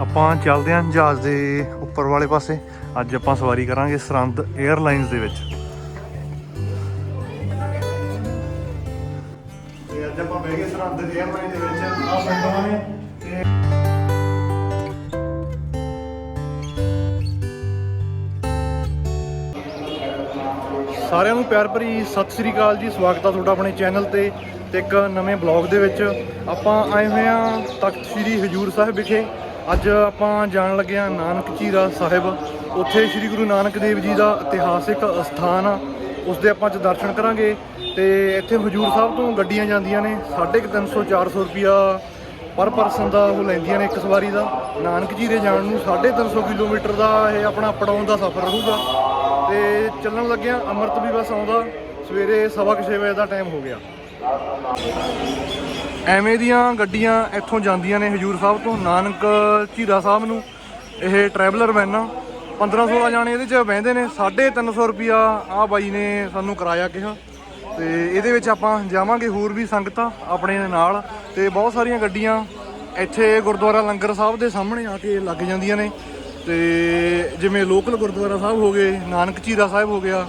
ਆਪਾਂ ਚੱਲਦੇ ਹਾਂ ਜਹਾਜ਼ ਦੇ ਉੱਪਰ ਵਾਲੇ ਪਾਸੇ। ਅੱਜ ਆਪਾਂ ਸਵਾਰੀ ਕਰਾਂਗੇ ਸਰੰਦ 에ਅਰਲਾਈਨਸ ਦੇ ਵਿੱਚ। ਤੇ ਅੱਜ ਆਪਾਂ ਬਹਿ ਗਏ ਸਰੰਦ 에ਅਰਲਾਈਨ ਦੇ ਵਿੱਚ। ਆ ਵਿੰਡੋਆਂ ਨੇ ਸਾਰਿਆਂ ਨੂੰ ਪਿਆਰ ਭਰੀ ਸਤਿ ਸ੍ਰੀ ਅਕਾਲ ਜੀ। ਸਵਾਗਤ ਆ ਤੁਹਾਡਾ ਆਪਣੇ ਚੈਨਲ ਤੇ ਤੇ ਇੱਕ ਨਵੇਂ ਬਲੌਗ ਦੇ ਵਿੱਚ। ਆਪਾਂ ਆਏ ਹੋਏ ਆ ਤਖਤ ਸ੍ਰੀ ਹਜੂਰ ਸਾਹਿਬ ਵਿਖੇ। ਅੱਜ ਆਪਾਂ ਜਾਣ ਲੱਗੇ ਆ ਨਾਨਕ ਝੀਰਾ ਸਾਹਿਬ। ਉੱਥੇ ਸ੍ਰੀ ਗੁਰੂ ਨਾਨਕ ਦੇਵ ਜੀ ਦਾ ਇਤਿਹਾਸਿਕ ਸਥਾਨ ਆ। ਉਸ ਦੇ ਆਪਾਂ ਅੱਜ ਦਰਸ਼ਨ ਕਰਾਂਗੇ ਤੇ ਇੱਥੇ ਹਜੂਰ ਸਾਹਿਬ ਤੋਂ ਗੱਡੀਆਂ ਜਾਂਦੀਆਂ ਨੇ 350 400 ਰੁਪਿਆ ਪਰ ਪਰਸਨ ਦਾ ਉਹ ਲੈਂਦੀਆਂ ਨੇ ਇੱਕ ਸਵਾਰੀ ਦਾ। ਨਾਨਕ ਝੀਰੇ ਜਾਣ ਨੂੰ 350 ਕਿਲੋਮੀਟਰ ਦਾ ਇਹ ਆਪਣਾ ਅਪਡਾਊਨ ਦਾ ਸਫ਼ਰ ਰਹੂਗਾ। ਤੇ ਚੱਲਣ ਲੱਗਿਆ ਅੰਮ੍ਰਿਤ ਵੀ ਬਸ ਆਉਂਦਾ, ਸਵੇਰੇ ਸਵਾ ਕੁ ਛੇ ਵਜੇ ਦਾ ਟਾਈਮ ਹੋ ਗਿਆ। ਐਵੇਂ ਦੀਆਂ ਗੱਡੀਆਂ ਇੱਥੋਂ ਜਾਂਦੀਆਂ ਨੇ ਹਜੂਰ ਸਾਹਿਬ ਤੋਂ, ਨਾਨਕ ਝੀਰਾ ਸਾਹਿਬ ਨੂੰ। ਇਹ ਟਰੈਵਲਰ ਵੈਨਾਂ 15 16 ਜਾਣੇ ਇਹਦੇ 'ਚ ਬਹਿੰਦੇ ਨੇ। 350 ਰੁਪਿਆ ਆ ਬਾਈ ਨੇ ਸਾਨੂੰ ਕਿਰਾਇਆ ਕਿਹਾ। ਤੇ ਇਹਦੇ ਵਿੱਚ ਆਪਾਂ ਜਾਵਾਂਗੇ ਹੋਰ ਵੀ ਸੰਗਤਾਂ ਆਪਣੇ ਨਾਲ। ਤੇ ਬਹੁਤ ਸਾਰੀਆਂ ਗੱਡੀਆਂ ਇੱਥੇ ਗੁਰਦੁਆਰਾ ਲੰਗਰ ਸਾਹਿਬ ਦੇ ਸਾਹਮਣੇ ਆ ਕੇ ਲੱਗ ਜਾਂਦੀਆਂ ਨੇ। ਤੇ ਜਿਵੇਂ ਲੋਕਲ ਗੁਰਦੁਆਰਾ ਸਾਹਿਬ ਹੋ ਗਏ, ਨਾਨਕ ਝੀਰਾ ਸਾਹਿਬ ਹੋ ਗਿਆ।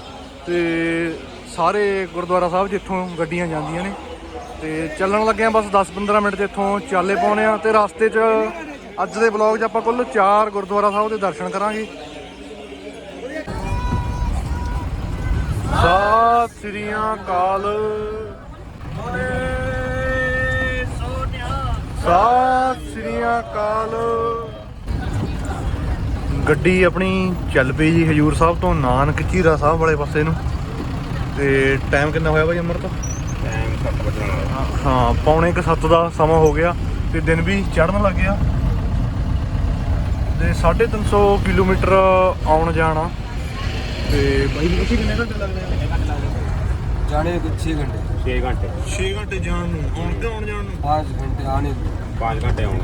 ਤੇ ਸਾਰੇ ਗੁਰਦੁਆਰਾ ਸਾਹਿਬ ਜਿੱਥੋਂ ਗੱਡੀਆਂ ਜਾਂਦੀਆਂ ਨੇ। ਤੇ ਚੱਲਣ ਲੱਗੇ ਆ ਬਸ 10-15 ਮਿੰਟ ਤੇ ਇੱਥੋਂ ਚਾਲੇ ਪਾਉਣੇ ਆ ਤੇ ਰਸਤੇ 'ਚ ਅੱਜ ਦੇ ਬਲੌਗ 'ਚ ਆਪਾਂ ਕੁੱਲ 4 ਗੁਰਦੁਆਰਾ ਸਾਹਿਬ ਦੇ ਦਰਸ਼ਨ ਕਰਾਂਗੇ। ਸਤਿ ਸ੍ਰੀ ਅਕਾਲ। ਸਤਿ ਸ੍ਰੀ ਅਕਾਲ। ਗੱਡੀ ਆਪਣੀ ਚੱਲ ਪਈ ਜੀ ਹਜੂਰ ਸਾਹਿਬ ਤੋਂ, ਨਾਨਕ ਝੀਰਾ ਸਾਹਿਬ ਵਾਲੇ ਪਾਸੇ ਨੂੰ। ਤੇ ਟਾਈਮ ਕਿੰਨਾ ਹੋਇਆ ਭਾਈ ਅਮਰਤ? ਟਾਈਮ 7 ਵਜੇ ਨਾਲ ਹਾਂ ਪੌਣੇ ਕ 7 ਦਾ ਸਮਾਂ ਹੋ ਗਿਆ ਤੇ ਦਿਨ ਵੀ ਚੜਨ ਲੱਗ ਗਿਆ। ਤੇ 350 ਕਿਲੋਮੀਟਰ ਆਉਣ ਜਾਣਾ। ਤੇ ਬਾਈ ਕਿੰਨੇ ਘੰਟੇ ਲੱਗਦੇ ਆ? ਜਾਣੇ ਕੁਝ 6 ਘੰਟੇ। 6 ਘੰਟੇ। 6 ਘੰਟੇ ਜਾਣ ਨੂੰ ਆਉਣ ਤੇ ਆਉਣ ਜਾਣ ਨੂੰ। 5 ਘੰਟੇ ਆਣੇ 5 ਘੰਟੇ ਆਉਣ।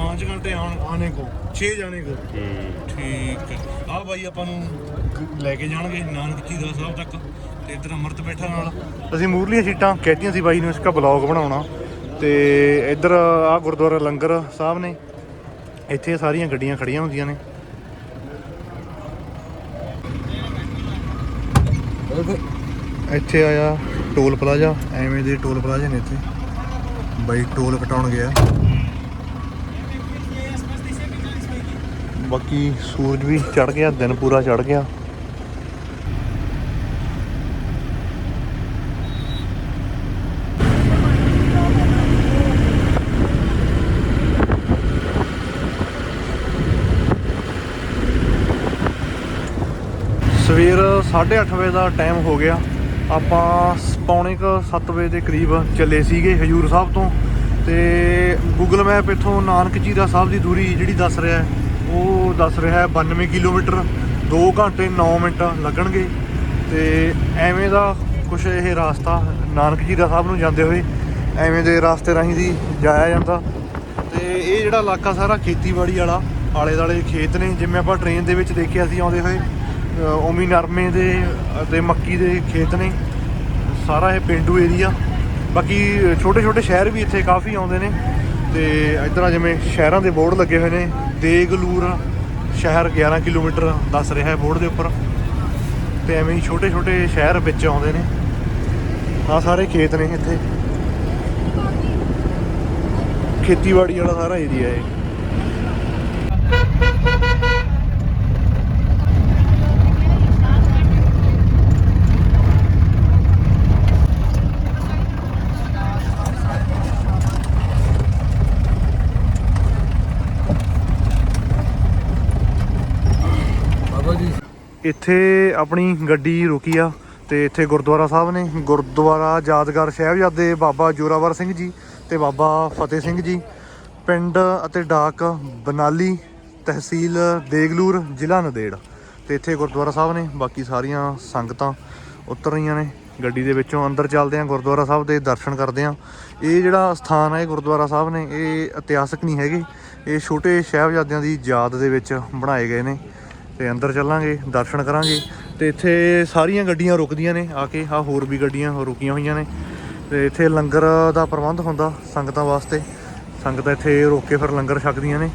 ਆਣੇ ਕੋ 6 ਜਾਣੇ ਕੋ। ਹੂੰ। ਠੀਕ ਹੈ। ਆ ਬਾਈ ਆਪਾਂ ਨੂੰ ਗ- ਲੈ ਕੇ ਜਾਣਗੇ ਨਾਨਕ ਝੀਰਾ ਸਾਹਿਬ ਤੱਕ। ਤੇ ਇੱਧਰ ਅਮਰਤ ਬੈਠਾ ਨਾਲ। ਅਸੀਂ ਮੂਰਲੀਆਂ ਸੀਟਾਂ ਕਹਿਤੀਆਂ ਸੀ ਬਾਈ ਨੂੰ ਇਸਕਾ ਬਲੌਗ ਬਣਾਉਣਾ। ਤੇ ਇੱਧਰ ਆ ਗੁਰਦੁਆਰਾ ਲੰਗਰ ਸਾਹਿਬ ਨੇ। ਇੱਥੇ ਸਾਰੀਆਂ ਗੱਡੀਆਂ ਖੜੀਆਂ ਹੁੰਦੀਆਂ ਨੇ। ਇੱਥੇ ਆਇਆ ਟੋਲ ਪਲਾਜ਼ਾ। ਐਵੇਂ ਦੇ ਟੋਲ ਪਲਾਜ਼ੇ ਨੇ ਇੱਥੇ। ਬਾਈ ਟੋਲ ਕਟਾਉਣ ਗਿਆ। ਬਾਕੀ ਸੂਰਜ ਵੀ ਚੜ ਗਿਆ ਦਿਨ ਪੂਰਾ ਚੜ ਗਿਆ। ਸਵੇਰ 8:30 ਵਜੇ ਦਾ ਟਾਈਮ ਹੋ ਗਿਆ। ਆਪਾਂ ਪੌਣੇ ਕੁ 7 ਵਜੇ ਦੇ ਕਰੀਬ ਚੱਲੇ ਸੀਗੇ ਹਜੂਰ ਸਾਹਿਬ ਤੋਂ ਤੇ ਗੂਗਲ ਮੈਪ ਇੱਥੋਂ ਨਾਨਕ ਜੀਰਾ ਸਾਹਿਬ ਦੀ ਦੂਰੀ ਜਿਹੜੀ ਦੱਸ ਰਿਹਾ ਹੈ, ਉਹ ਦੱਸ ਰਿਹਾ ਹੈ 92 ਕਿਲੋਮੀਟਰ 2 ਘੰਟੇ 9 ਮਿੰਟ ਲੱਗਣਗੇ ਤੇ ਐਵੇਂ ਦਾ ਕੁਛ ਇਹ ਰਾਸਤਾ ਨਾਨਕ ਜੀ ਦਾ ਸਾਹਿਬ ਨੂੰ ਜਾਂਦੇ ਹੋਏ ਐਵੇਂ ਦੇ ਰਾਸਤੇ ਰਾਹੀਂ ਦੀ ਜਾਇਆ ਜਾਂਦਾ। ਤੇ ਇਹ ਜਿਹੜਾ ਇਲਾਕਾ ਸਾਰਾ ਖੇਤੀਬਾੜੀ ਵਾਲਾ ਆਲੇ ਦਾਲੇ ਖੇਤ ਨੇ ਜਿਵੇਂ ਆਪਾਂ ਟ੍ਰੇਨ ਦੇ ਵਿੱਚ ਦੇਖਿਆ ਸੀ ਆਉਂਦੇ ਹੋਏ ਅ, ਉਮੀ ਨਰਮੇ ਦੇ ਅਤੇ ਮੱਕੀ ਦੇ ਖੇਤ ਨੇ ਸਾਰਾ ਇਹ ਪਿੰਡੂ ਏਰੀਆ ਬਾਕੀ ਛੋਟੇ ਛੋਟੇ ਸ਼ਹਿਰ ਵੀ ਇੱਥੇ ਕਾਫੀ ਆਉਂਦੇ ਨੇ ਤੇ ਇੱਧਰ ਜਿਵੇਂ ਸ਼ਹਿਰਾਂ ਦੇ ਬੋਰਡ ਲੱਗੇ ਹੋਏ ਨੇ ਦੇਗਲੂਰ ਸ਼ਹਿਰ 11 ਕਿਲੋਮੀਟਰ ਦੱਸ ਰਿਹਾ ਹੈ ਬੋਰਡ ਦੇ ਉੱਪਰ ਤੇ ਐਵੇਂ ਹੀ ਛੋਟੇ ਛੋਟੇ ਸ਼ਹਿਰ ਵਿੱਚ ਆਉਂਦੇ ਨੇ। ਆ ਸਾਰੇ ਖੇਤ ਨੇ ਇੱਥੇ। ਖੇਤੀਬਾੜੀ ਵਾਲਾ ਸਾਰਾ ਏਰੀਆ ਹੈ ਇੱਥੇ ਆਪਣੀ ਗੱਡੀ ਰੁਕੀ ਆ ਤੇ ਇੱਥੇ ਗੁਰਦੁਆਰਾ ਸਾਹਿਬ ਨੇ ਗੁਰਦੁਆਰਾ ਯਾਦਗਾਰ ਸਾਹਿਬਜ਼ਾਦੇ ਬਾਬਾ ਜੋਰਾਵਰ ਸਿੰਘ ਜੀ ਤੇ ਬਾਬਾ ਫਤਿਹ ਸਿੰਘ ਜੀ, ਪਿੰਡ ਅਤੇ ਡਾਕ ਬਨਾਲੀ ਤਹਿਸੀਲ ਦੇਗਲੂਰ, ਜ਼ਿਲ੍ਹਾ ਨਦੇੜ। ਤੇ ਇੱਥੇ ਗੁਰਦੁਆਰਾ ਸਾਹਿਬ ਨੇ ਬਾਕੀ ਸਾਰੀਆਂ ਸੰਗਤਾਂ ਉਤਰ ਰਹੀਆਂ ਨੇ। ਗੱਡੀ ਦੇ ਵਿੱਚੋਂ ਅੰਦਰ ਚੱਲਦੇ ਆ, ਗੁਰਦੁਆਰਾ ਸਾਹਿਬ ਦੇ ਦਰਸ਼ਨ ਕਰਦੇ ਆ। ਇਹ ਜਿਹੜਾ ਸਥਾਨ ਹੈ ਗੁਰਦੁਆਰਾ ਸਾਹਿਬ ਨੇ, ਇਹ ਇਤਿਹਾਸਕ ਨਹੀਂ ਹੈਗੇ। ਇਹ ਛੋਟੇ ਸਾਹਿਬਜ਼ਾਦਿਆਂ ਦੀ ਯਾਦ ਦੇ ਵਿੱਚ ਬਣਾਏ ਗਏ ਨੇ। ਤੇ ਅੰਦਰ ਚੱਲਾਂਗੇ, ਦਰਸ਼ਨ ਕਰਾਂਗੇ। ਤੇ ਇੱਥੇ ਸਾਰੀਆਂ ਗੱਡੀਆਂ ਰੁਕਦੀਆਂ ਨੇ ਆ ਕੇ ਆ ਹੋਰ ਵੀ ਗੱਡੀਆਂ ਰੁਕੀਆਂ ਹੋਈਆਂ ਨੇ। ਤੇ ਇੱਥੇ ਲੰਗਰ ਦਾ ਪ੍ਰਬੰਧ ਹੁੰਦਾ ਸੰਗਤਾਂ ਵਾਸਤੇ। ਸੰਗਤਾਂ ਇੱਥੇ ਰੁਕ ਕੇ ਫਿਰ ਲੰਗਰ ਛਕਦੀਆਂ ਨੇ।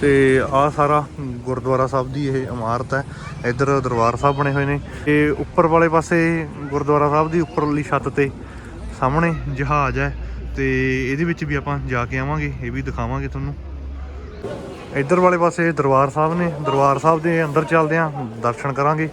ਤੇ ਆਹ ਸਾਰਾ ਗੁਰਦੁਆਰਾ ਸਾਹਿਬ ਦੀ ਇਹ ਇਮਾਰਤ ਹੈ। ਇੱਧਰ ਦਰਬਾਰ ਸਾਹਿਬ ਬਣੇ ਹੋਏ ਨੇ। ਤੇ ਉੱਪਰ ਵਾਲੇ ਪਾਸੇ ਗੁਰਦੁਆਰਾ ਸਾਹਿਬ ਦੀ ਉੱਪਰਲੀ ਛੱਤ ਤੇ ਸਾਹਮਣੇ ਜਹਾਜ਼ ਹੈ। ਤੇ ਇਹਦੇ ਵਿੱਚ ਵੀ ਆਪਾਂ ਜਾ ਕੇ ਆਵਾਂਗੇ, ਇਹ ਵੀ ਦਿਖਾਵਾਂਗੇ ਤੁਹਾਨੂੰ। ਇੱਧਰ ਵਾਲੇ ਪਾਸੇ ਦਰਬਾਰ ਸਾਹਿਬ ਨੇ ਦਰਬਾਰ ਸਾਹਿਬ ਦੇ ਅੰਦਰ ਚੱਲਦੇ ਆਂ ਦਰਸ਼ਨ ਕਰਾਂਗੇ।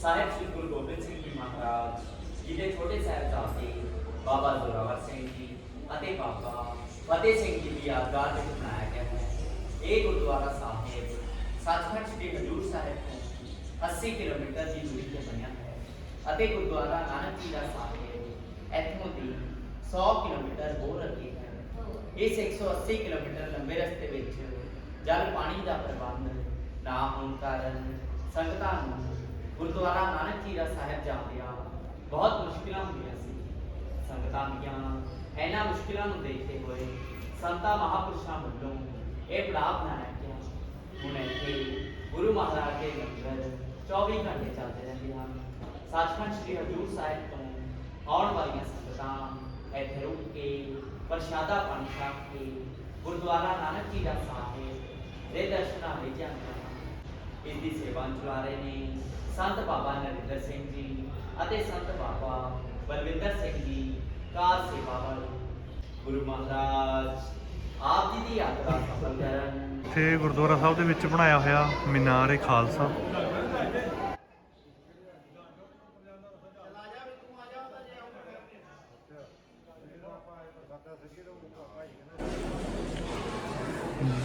ਸਾਹਿਬ ਸ੍ਰੀ ਗੁਰੂ ਗੋਬਿੰਦ ਸਿੰਘ ਜੀ ਮਹਾਰਾਜ ਜੀ ਦੇ ਛੋਟੇ ਸਾਹਿਬਜ਼ਾਦੇ ਬਾਬਾ ਜ਼ੋਰਾਵਰ ਸਿੰਘ ਜੀ ਅਤੇ ਬਾਬਾ ਫਤਿਹ ਸਿੰਘ ਜੀ ਦੀ ਯਾਦਗਾਰ ਵਿੱਚ ਬਣਾਇਆ ਗਿਆ ਹੈ ਇਹ ਗੁਰਦੁਆਰਾ ਸਾਹਿਬ ਸੱਚਖੰਡ ਸ੍ਰੀ ਹਜੂਰ ਸਾਹਿਬ ਤੋਂ 80 ਕਿਲੋਮੀਟਰ ਦੀ ਦੂਰੀ ਤੇ ਬਣਿਆ ਹੈ ਅਤੇ ਗੁਰਦੁਆਰਾ ਨਾਨਕ ਜੀ ਦਾ ਸਾਹਿਬ ਇੱਥੋਂ ਦੀ 100 ਕਿਲੋਮੀਟਰ ਹੋਰ ਅੱਗੇ ਹੈ ਇਸ 180 ਕਿਲੋਮੀਟਰ ਲੰਬੇ ਰਸਤੇ ਵਿੱਚ ਜਲ ਪਾਣੀ ਦਾ ਪ੍ਰਬੰਧ ਨਾ ਹੋਣ ਕਾਰਨ ਸੰਗਤਾਂ ਨੂੰ ਗੁਰਦੁਆਰਾ ਨਾਨਕ ਜੀ ਦਾ ਸਾਹਿਬ ਜਾਂਦਿਆਂ ਬਹੁਤ ਮੁਸ਼ਕਿਲਾਂ ਹੁੰਦੀਆਂ ਸੀ। ਸੰਗਤਾਂ ਦੀਆਂ ਇਹਨਾਂ ਮੁਸ਼ਕਿਲਾਂ ਨੂੰ ਦੇਖਦੇ ਹੋਏ ਸੰਤਾਂ ਮਹਾਪੁਰਸ਼ਾਂ ਵੱਲੋਂ ਇਹ ਪੜਾਅ ਬਣਾਇਆ ਗਿਆ। ਹੁਣ ਇੱਥੇ ਗੁਰੂ ਮਹਾਰਾਜ ਦੇ ਲੰਗਰ 24 ਘੰਟੇ ਚੱਲਦੇ ਰਹਿੰਦੇ ਹਨ। ਸੱਚਖੰਡ ਸ੍ਰੀ ਹਜੂਰ ਸਾਹਿਬ ਤੋਂ ਆਉਣ ਵਾਲੀਆਂ ਸੰਗਤਾਂ ਇੱਥੇ ਰੁਕ ਕੇ ਪ੍ਰਸ਼ਾਦਾ ਪਾਣੀ ਛਕ ਕੇ ਗੁਰਦੁਆਰਾ ਨਾਨਕ ਜੀ ਦਾ ਸਾਹਿਬ ਦੇ ਦਰਸ਼ਨਾਂ ਲਈ ਜਾਂਦੇ ਹਨ। ਇਸ ਦੀ ਸੇਵਾ ਚਲਾ ਰਹੇ ਨੇ। ਸੰਤ ਬਾਬਾ ਨਰਿੰਦਰ ਸਿੰਘ ਜੀ ਅਤੇ ਸੰਤ ਬਾਬਾ ਬਲਵਿੰਦਰ ਸਿੰਘ ਜੀ ਕਾਰ ਸੇਵਾ ਵਾਲੇ। ਗੁਰੂ ਮਹਾਰਾਜ, ਆਪ ਜੀ ਦੀ ਯਾਤਰਾ ਸਫਲ ਕਰਨ। ਇੱਥੇ ਗੁਰਦੁਆਰਾ ਸਾਹਿਬ ਦੇ ਵਿੱਚ ਬਣਾਇਆ ਹੋਇਆ ਮੀਨਾਰ ਏ ਖਾਲਸਾ।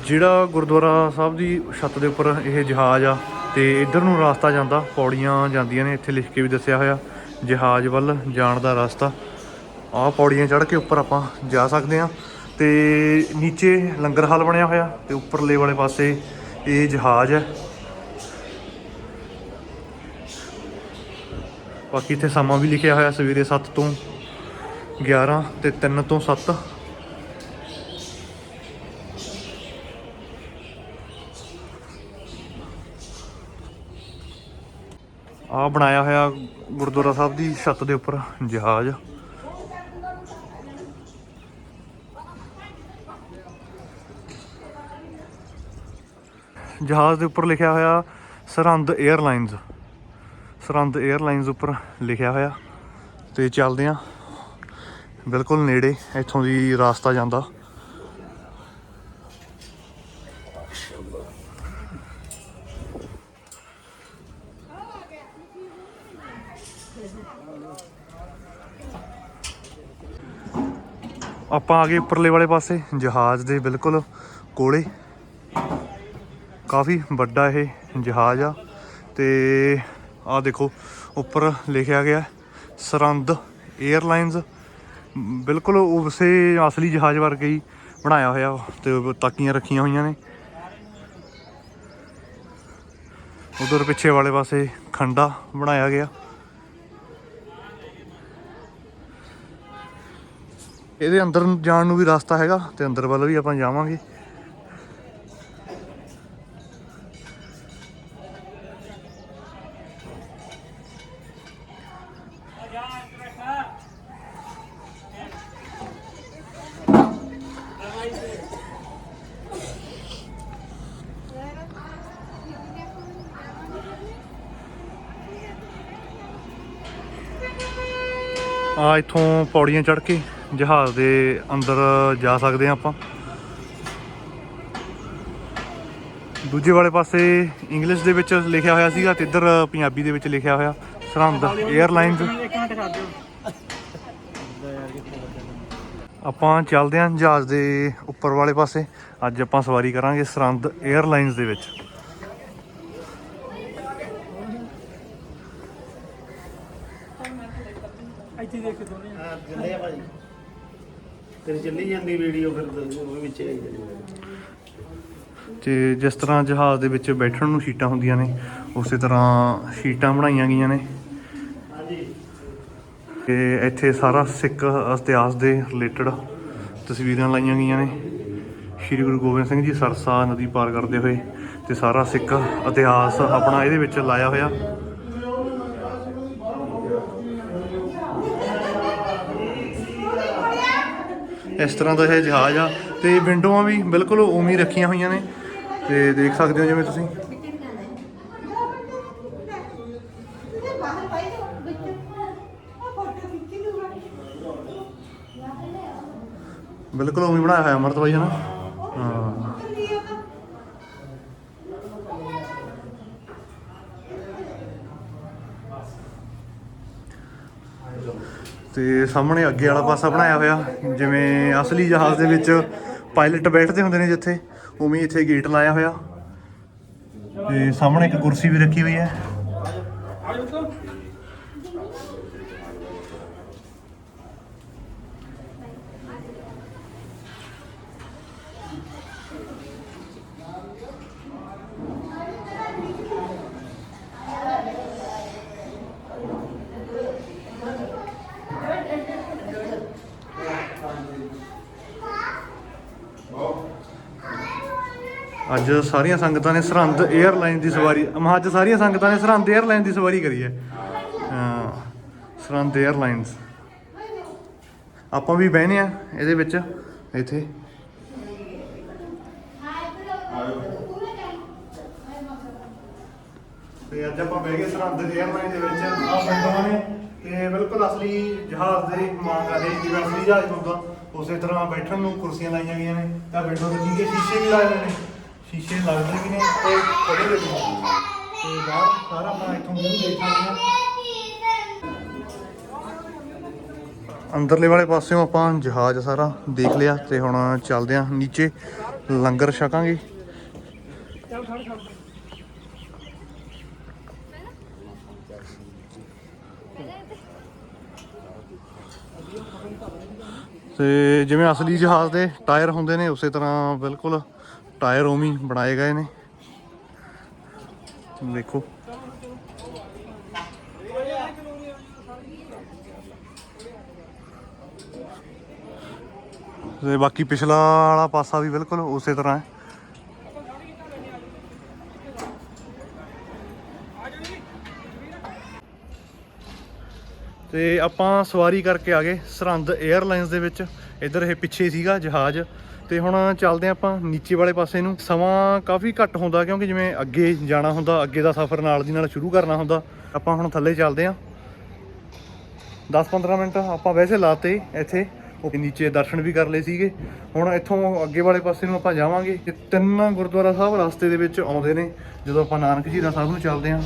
ਜਿਹੜਾ ਗੁਰਦੁਆਰਾ ਸਾਹਿਬ ਦੀ ਛੱਤ ਦੇ ਉੱਪਰ ਇਹ ਜਹਾਜ਼ ਆ ਤੇ ਇੱਧਰ ਨੂੰ ਰਸਤਾ ਜਾਂਦਾ, ਪੌੜੀਆਂ ਜਾਂਦੀਆਂ ਨੇ, ਇੱਥੇ ਲਿਖ ਕੇ ਵੀ ਦੱਸਿਆ ਹੋਇਆ, ਜਹਾਜ਼ ਵੱਲ ਜਾਣ ਦਾ ਰਸਤਾ। ਆਹ ਪੌੜੀਆਂ ਚੜ੍ਹ ਕੇ ਉੱਪਰ ਆਪਾਂ ਜਾ ਸਕਦੇ ਆ ਤੇ ਨੀਚੇ ਲੰਗਰ ਹਾਲ ਬਣਿਆ ਹੋਇਆ ਤੇ ਉੱਪਰਲੇ ਵਾਲੇ ਪਾਸੇ ਇਹ ਜਹਾਜ਼ ਹੈ। ਬਾਕੀ ਇੱਥੇ ਸਮਾਂ ਵੀ ਲਿਖਿਆ ਹੋਇਆ ਸਵੇਰੇ 7 ਤੋਂ 11 ਤੇ 3 ਤੋਂ 7 ਆ ਬਣਾਇਆ ਹੋਇਆ ਗੁਰਦੁਆਰਾ ਸਾਹਿਬ ਦੀ ਛੱਤ ਦੇ ਉੱਪਰ ਜਹਾਜ਼। ਜਹਾਜ਼ ਦੇ ਉੱਪਰ ਲਿਖਿਆ ਹੋਇਆ ਸਰਹੰਦ 에ਅਰਲਾਈਨਸ ਸਰਹੰਦ 에ਅਰਲਾਈਨਸ ਉੱਪਰ ਲਿਖਿਆ ਹੋਇਆ। ਤੇ ਚੱਲਦੇ ਆ ਬਿਲਕੁਲ ਨੇੜੇ ਇੱਥੋਂ ਦੀ ਰਾਸਤਾ ਜਾਂਦਾ। ਆਪਾਂ ਆ ਗਏ ਉੱਪਰਲੇ ਵਾਲੇ ਪਾਸੇ, ਜਹਾਜ਼ ਦੇ ਬਿਲਕੁਲ ਕੋਲੇ। ਕਾਫੀ ਵੱਡਾ ਇਹ ਜਹਾਜ਼ ਆ। ਤੇ ਆ ਦੇਖੋ, ਉੱਪਰ ਲਿਖਿਆ ਗਿਆ, ਸਰੰਦ 에ਅਰਲਾਈਨਸ ਬਿਲਕੁਲ ਉਸੇ ਅਸਲੀ ਜਹਾਜ਼ ਵਰਗੇ ਹੀ ਬਣਾਇਆ ਹੋਇਆ ਤੇ ਤਾਕੀਆਂ ਰੱਖੀਆਂ ਹੋਈਆਂ ਨੇ। ਉਧਰ ਪਿੱਛੇ ਵਾਲੇ ਪਾਸੇ ਖੰਡਾ ਬਣਾਇਆ ਗਿਆ। ਇਹਦੇ ਅੰਦਰ ਜਾਣ ਨੂੰ ਵੀ ਰਸਤਾ ਹੈਗਾ ਤੇ ਅੰਦਰ ਵੱਲ ਵੀ ਆਪਾਂ ਜਾਵਾਂਗੇ। ਆ ਇੱਥੋਂ ਪੌੜੀਆਂ ਚੜ੍ਹ ਕੇ ਜਹਾਜ਼ ਦੇ ਅੰਦਰ ਜਾ ਸਕਦੇ ਆ ਆਪਾਂ। ਦੂਜੇ ਵਾਲੇ ਪਾਸੇ ਇੰਗਲਿਸ਼ ਦੇ ਵਿੱਚ ਲਿਖਿਆ ਹੋਇਆ ਸੀਗਾ ਤੇ ਇੱਧਰ ਪੰਜਾਬੀ ਦੇ ਵਿੱਚ ਲਿਖਿਆ ਹੋਇਆ। ਸਰਹੰਦ 에ਅਰਲਾਈਨਸ ਆਪਾਂ ਚੱਲਦੇ ਹਾਂ ਜਹਾਜ਼ ਦੇ ਉੱਪਰ ਵਾਲੇ ਪਾਸੇ। ਅੱਜ ਆਪਾਂ ਸਵਾਰੀ ਕਰਾਂਗੇ ਸਰਹੰਦ 에ਅਰਲਾਈਨਸ ਦੇ ਵਿੱਚ। ਤੇਰੀ ਚੱਲੀ ਜਾਂਦੀ ਵੀਡੀਓ ਫਿਰ ਉਹ ਵੀ ਵਿੱਚ ਆਈ ਜਾਂਦੀ ਤੇ ਜਿਸ ਤਰ੍ਹਾਂ ਜਹਾਜ਼ ਦੇ ਵਿੱਚ ਬੈਠਣ ਨੂੰ ਸੀਟਾਂ ਹੁੰਦੀਆਂ ਨੇ ਉਸੇ ਤਰ੍ਹਾਂ ਸੀਟਾਂ ਬਣਾਈਆਂ ਗਈਆਂ ਨੇ। ਤੇ ਇੱਥੇ ਸਾਰਾ ਸਿੱਖ ਇਤਿਹਾਸ ਦੇ ਰਿਲੇਟਡ ਤਸਵੀਰਾਂ ਲਾਈਆਂ ਗਈਆਂ ਨੇ। ਸ਼੍ਰੀ ਗੁਰੂ ਗੋਬਿੰਦ ਸਿੰਘ ਜੀ ਸਰਸਾ ਨਦੀ ਪਾਰ ਕਰਦੇ ਹੋਏ ਤੇ ਸਾਰਾ ਸਿੱਖ ਇਤਿਹਾਸ ਆਪਣਾ ਇਹਦੇ ਵਿੱਚ ਲਾਇਆ ਹੋਇਆ। ਇਸ ਤਰ੍ਹਾਂ ਦਾ ਇਹ ਜਹਾਜ਼ ਆ ਤੇ ਵਿੰਡੋਆਂ ਵੀ ਬਿਲਕੁਲ ਉਵੇਂ ਹੀ ਰੱਖੀਆਂ ਹੋਈਆਂ ਨੇ ਤੇ ਦੇਖ ਸਕਦੇ ਹੋ ਜਿਵੇਂ ਤੁਸੀਂ। ਬਿਲਕੁਲ ਉਵੇਂ ਬਣਾਇਆ ਹੋਇਆ ਅਮਰਤ ਬਾਈ ਹਨਾ ਹਾਂ ਤੇ ਸਾਹਮਣੇ ਅੱਗੇ ਵਾਲਾ ਪਾਸਾ ਬਣਾਇਆ ਹੋਇਆ, ਜਿਵੇਂ ਅਸਲੀ ਜਹਾਜ਼ ਦੇ ਵਿੱਚ ਪਾਇਲਟ ਬੈਠਦੇ ਹੁੰਦੇ ਨੇ ਜਿੱਥੇ, ਉਵੇਂ ਇੱਥੇ ਗੇਟ ਲਾਇਆ ਹੋਇਆ। ਤੇ ਸਾਹਮਣੇ ਇੱਕ ਕੁਰਸੀ ਵੀ ਰੱਖੀ ਹੋਈ ਹੈ। ਅੱਜ ਸਾਰੀਆਂ ਸੰਗਤਾਂ ਨੇ ਸਰਹੰਦ 에ਅਰਲਾਈਨ ਦੀ ਸਵਾਰੀ ਮਹਾਂ ਅੱਜ ਸਾਰੀਆਂ ਸੰਗਤਾਂ ਨੇ ਸਰਹੰਦ 에ਅਰਲਾਈਨ ਦੀ ਸਵਾਰੀ ਕਰੀ ਹੈ। ਹਾਂ, ਸਰਹੰਦ 에ਅਰਲਾਈਨਸ ਆਪਾਂ ਵੀ ਬਹਿਨੇ ਆ ਇਹਦੇ ਵਿੱਚ, ਇੱਥੇ। ਅੱਜ ਆਪਾਂ ਬਹਿ ਗਏ ਸਰਹੰਦ 에ਅਰਲਾਈਨ ਦੇ ਵਿੱਚ ਆ ਸੰਗਤਾਂ ਨੇ। ਤੇ ਬਿਲਕੁਲ ਅਸਲੀ ਜਹਾਜ਼ ਦੇ ਮੰਗ ਆ ਰਹੀ ਜਿਵੇਂ ਅਸਲੀ ਜਹਾਜ਼ ਹੁੰਦਾ, ਉਸੇ ਤਰ੍ਹਾਂ ਬੈਠਣ ਨੂੰ ਕੁਰਸੀਆਂ ਲਾਈਆਂ ਗਈਆਂ ਨੇ। ਤਾਂ ਵਿੰਡੋ ਦੇ ਨੀਚੇ ਸ਼ੀਸ਼ੇ ਵੀ ਲਾਏ ਨੇ। ਸ਼ੀਸ਼ੇ ਲੱਗਦੇ ਵੀ ਨੇ ਤੇ ਖੜੇ ਵੀ ਤੇ ਬਾਹਰ ਸਾਰਾ ਆਪਾਂ ਇੱਥੋਂ ਮੂੰਹ ਦੇਖ ਅੰਦਰਲੇ ਵਾਲੇ ਪਾਸਿਓਂ ਆਪਾਂ ਜਹਾਜ਼ ਸਾਰਾ ਦੇਖ ਲਿਆ ਤੇ ਹੁਣ ਚੱਲਦੇ ਆਂ ਨੀਚੇ ਲੰਗਰ ਛਕਾਂਗੇ। ਤੇ ਜਿਵੇਂ ਅਸਲੀ ਜਹਾਜ਼ ਦੇ ਟਾਇਰ ਹੁੰਦੇ ਨੇ, ਉਸੇ ਤਰ੍ਹਾਂ ਬਿਲਕੁਲ ਟਾਇਰ ਉਵੇਂ ਬਣਾਏ ਗਏ ਨੇ। ਦੇਖੋ ਤੇ ਬਾਕੀ ਪਿਛਲਾ ਵਾਲਾ ਪਾਸਾ ਵੀ ਬਿਲਕੁਲ ਉਸੇ ਤਰ੍ਹਾਂ ਹੈ। ਤੇ ਆਪਾਂ ਸਵਾਰੀ ਕਰਕੇ ਆ ਗਏ ਸਰਹੰਦ 에ਅਰਲਾਈਨਸ ਦੇ ਵਿੱਚ। ਇੱਧਰ ਇਹ ਪਿੱਛੇ ਸੀਗਾ ਜਹਾਜ਼। ਤੇ ਹੁਣ ਚੱਲਦੇ ਹਾਂ ਆਪਾਂ ਨੀਚੇ ਵਾਲੇ ਪਾਸੇ ਨੂੰ। ਸਮਾਂ ਕਾਫੀ ਘੱਟ ਹੁੰਦਾ ਕਿਉਂਕਿ ਜਿਵੇਂ ਅੱਗੇ ਜਾਣਾ ਹੁੰਦਾ, ਅੱਗੇ ਦਾ ਸਫ਼ਰ ਨਾਲ ਦੀ ਨਾਲ ਸ਼ੁਰੂ ਕਰਨਾ ਹੁੰਦਾ। ਆਪਾਂ ਹੁਣ ਥੱਲੇ ਚੱਲਦੇ ਹਾਂ। 10-15 ਮਿੰਟ ਆਪਾਂ ਵੈਸੇ ਲਾਤੇ ਇੱਥੇ। ਉਹ ਨੀਚੇ ਦਰਸ਼ਨ ਵੀ ਕਰ ਲਏ ਸੀਗੇ। ਹੁਣ ਇੱਥੋਂ ਅੱਗੇ ਵਾਲੇ ਪਾਸੇ ਨੂੰ ਆਪਾਂ ਜਾਵਾਂਗੇ। ਤੇ ਤਿੰਨ ਗੁਰਦੁਆਰਾ ਸਾਹਿਬ ਰਸਤੇ ਦੇ ਵਿੱਚ ਆਉਂਦੇ ਨੇ। ਜਦੋਂ ਆਪਾਂ ਨਾਨਕ ਜੀ ਦਾ ਸਾਹਿਬ ਨੂੰ ਚੱਲਦੇ ਹਾਂ।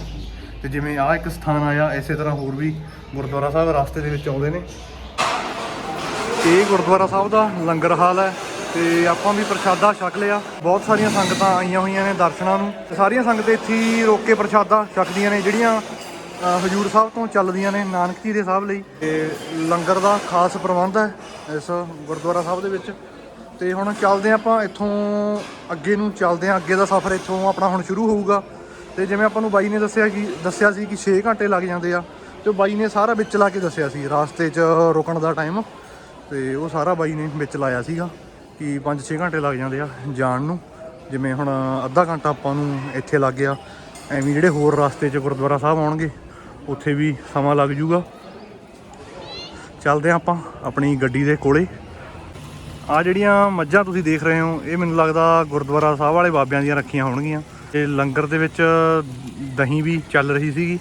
ਤੇ ਜਿਵੇਂ ਆ ਇੱਕ ਸਥਾਨ ਆਇਆ, ਇਸੇ ਤਰ੍ਹਾਂ ਹੋਰ ਵੀ ਗੁਰਦੁਆਰਾ ਸਾਹਿਬ ਰਸਤੇ ਦੇ ਵਿੱਚ ਆਉਂਦੇ ਨੇ। ਇਹ ਗੁਰਦੁਆਰਾ ਸਾਹਿਬ ਦਾ ਲੰਗਰ ਹਾਲ ਹੈ। ਤੇ ਆਪਾਂ ਵੀ ਪ੍ਰਸ਼ਾਦਾ ਛਕ ਲਿਆ। ਬਹੁਤ ਸਾਰੀਆਂ ਸੰਗਤਾਂ ਆਈਆਂ ਹੋਈਆਂ ਨੇ ਦਰਸ਼ਨਾਂ ਨੂੰ। ਤੇ ਸਾਰੀਆਂ ਸੰਗਤਾਂ ਇੱਥੇ ਹੀ ਰੋਕ ਕੇ ਪ੍ਰਸ਼ਾਦਾ ਛਕਦੀਆਂ ਨੇ, ਜਿਹੜੀਆਂ ਹਜੂਰ ਸਾਹਿਬ ਤੋਂ ਚੱਲਦੀਆਂ ਨੇ ਨਾਨਕ ਜੀ ਦੇ ਸਾਹਿਬ ਲਈ। ਤੇ ਲੰਗਰ ਦਾ ਖਾਸ ਪ੍ਰਬੰਧ ਹੈ ਇਸ ਗੁਰਦੁਆਰਾ ਸਾਹਿਬ ਦੇ ਵਿੱਚ। ਤੇ ਹੁਣ ਚੱਲਦੇ ਹਾਂ ਆਪਾਂ ਇੱਥੋਂ, ਅੱਗੇ ਨੂੰ ਚੱਲਦੇ ਹਾਂ। ਅੱਗੇ ਦਾ ਸਫ਼ਰ ਇੱਥੋਂ ਆਪਣਾ ਹੁਣ ਸ਼ੁਰੂ ਹੋਊਗਾ। ਤੇ ਜਿਵੇਂ ਆਪਾਂ ਨੂੰ ਬਾਈ ਨੇ ਦੱਸਿਆ ਕਿ, ਦੱਸਿਆ ਸੀ ਕਿ 6 ਘੰਟੇ ਲੱਗ ਜਾਂਦੇ ਆ। ਤੇ ਉਹ ਬਾਈ ਨੇ ਸਾਰਾ ਵਿੱਚ ਲਾ ਕੇ ਦੱਸਿਆ ਸੀ। ਰਾਸਤੇ 'ਚ ਰੁਕਣ ਦਾ ਟਾਈਮ ਤੇ ਉਹ ਸਾਰਾ ਬਾਈ ਨੇ ਵਿੱਚ ਲਾਇਆ ਸੀਗਾ। ਕਿ 5-6 ਘੰਟੇ ਲੱਗ ਜਾਂਦੇ ਆ ਜਾਣ ਨੂੰ। ਜਿਵੇਂ ਹੁਣ ਅੱਧਾ ਘੰਟਾ ਆਪਾਂ ਨੂੰ ਇੱਥੇ ਲੱਗ ਗਿਆ। ਐਵੇਂ ਜਿਹੜੇ ਹੋਰ ਰਸਤੇ 'ਚ ਗੁਰਦੁਆਰਾ ਸਾਹਿਬ ਆਉਣਗੇ, ਉੱਥੇ ਵੀ ਸਮਾਂ ਲੱਗ ਜੂਗਾ। ਚੱਲਦੇ ਹਾਂ ਆਪਾਂ ਆਪਣੀ ਗੱਡੀ ਦੇ ਕੋਲੇ। ਆ ਜਿਹੜੀਆਂ ਮੱਝਾਂ ਤੁਸੀਂ ਦੇਖ ਰਹੇ ਹੋ, ਇਹ ਮੈਨੂੰ ਲੱਗਦਾ ਗੁਰਦੁਆਰਾ ਸਾਹਿਬ ਵਾਲੇ ਬਾਬਿਆਂ ਦੀਆਂ ਰੱਖੀਆਂ ਹੋਣਗੀਆਂ। ਤੇ ਲੰਗਰ ਦੇ ਵਿੱਚ ਦਹੀਂ ਵੀ ਚੱਲ ਰਹੀ ਸੀਗੀ।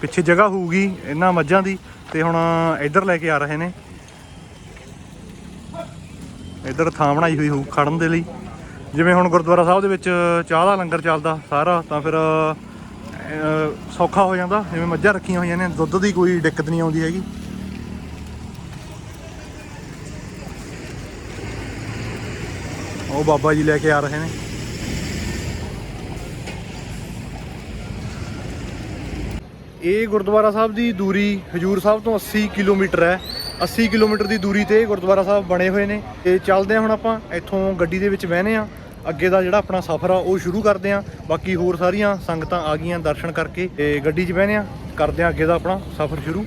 ਪਿੱਛੇ ਜਗ੍ਹਾ ਹੋਊਗੀ ਇਹਨਾਂ ਮੱਝਾਂ ਦੀ। ਤੇ ਹੁਣ ਇੱਧਰ ਲੈ ਕੇ ਆ ਰਹੇ ਨੇ। ਇੱਧਰ ਥਾਂ ਬਣਾਈ ਹੋਈ ਹੋਊ ਖੜਨ ਦੇ ਲਈ। ਜਿਵੇਂ ਹੁਣ ਗੁਰਦੁਆਰਾ ਸਾਹਿਬ ਦੇ ਵਿੱਚ ਚਾਹ ਦਾ ਲੰਗਰ ਚੱਲਦਾ ਸਾਰਾ, ਤਾਂ ਫਿਰ ਸੌਖਾ ਹੋ ਜਾਂਦਾ। ਜਿਵੇਂ ਮੱਝਾਂ ਰੱਖੀਆਂ ਹੋਈਆਂ ਨੇ, ਦੁੱਧ ਦੀ ਕੋਈ ਦਿੱਕਤ ਨਹੀਂ ਆਉਂਦੀ ਹੈਗੀ। ਉਹ ਬਾਬਾ ਜੀ ਲੈ ਕੇ ਆ ਰਹੇ ਨੇ। ਇਹ ਗੁਰਦੁਆਰਾ ਸਾਹਿਬ ਦੀ ਦੂਰੀ ਹਜੂਰ ਸਾਹਿਬ ਤੋਂ 80 ਕਿਲੋਮੀਟਰ ਹੈ। 80 ਕਿਲੋਮੀਟਰ ਦੀ ਦੂਰੀ ਤੇ ਗੁਰਦੁਆਰਾ ਸਾਹਿਬ ਬਣੇ ਹੋਏ ਨੇ। ਤੇ ਚੱਲਦੇ ਆ ਹੁਣ ਆਪਾਂ, ਇੱਥੋਂ ਗੱਡੀ ਦੇ ਵਿੱਚ ਬਹਿਨੇ ਆ ਅੱਗੇ ਦਾ ਜਿਹੜਾ ਆਪਣਾ ਸਫ਼ਰ ਆ, ਉਹ ਸ਼ੁਰੂ ਕਰਦੇ ਆ ਬਾਕੀ ਹੋਰ ਸਾਰੀਆਂ ਸੰਗਤਾਂ ਆ ਗਈਆਂ ਦਰਸ਼ਨ ਕਰਕੇ ਤੇ ਗੱਡੀ 'ਚ ਬਹਿਨੇ ਆ ਕਰਦੇ ਆ ਅੱਗੇ ਦਾ ਆਪਣਾ ਸਫ਼ਰ ਸ਼ੁਰੂ।